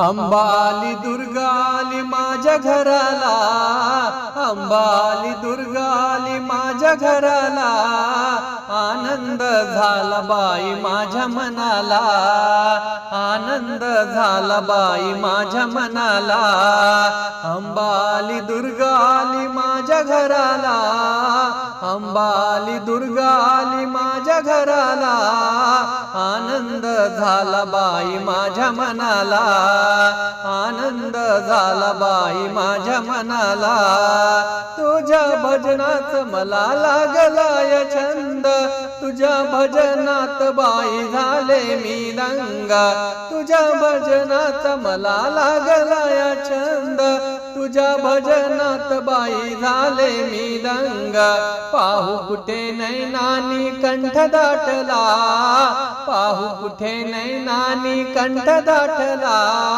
अंबाली दुर्गाली माझ्या घराला अंबाली दुर्गाली माझ्या घराला आनंद झाला बाई माझ्या मनाला आनंद झाला बाई माझ्या मनाला. अंबाली दुर्गाली माझ्या घराला अंबाली दुर्गाली माझ्या घराला आनंद झाला बाई माझ्या मनाला. आनंद झाला बाई माझ्या मनाला. तुझ्या भजनात मला लागलाय छंद. तुझ्या भजनात बाई झाले मी दंगा. तुझ्या भजनात मला लागलाय छंद. तुझ्या भजनात बाई झाले मी दंग. पाहू कुठे नैनानी कंठ दाटला. पाहू कुठे नैनानी कंठ दाटला.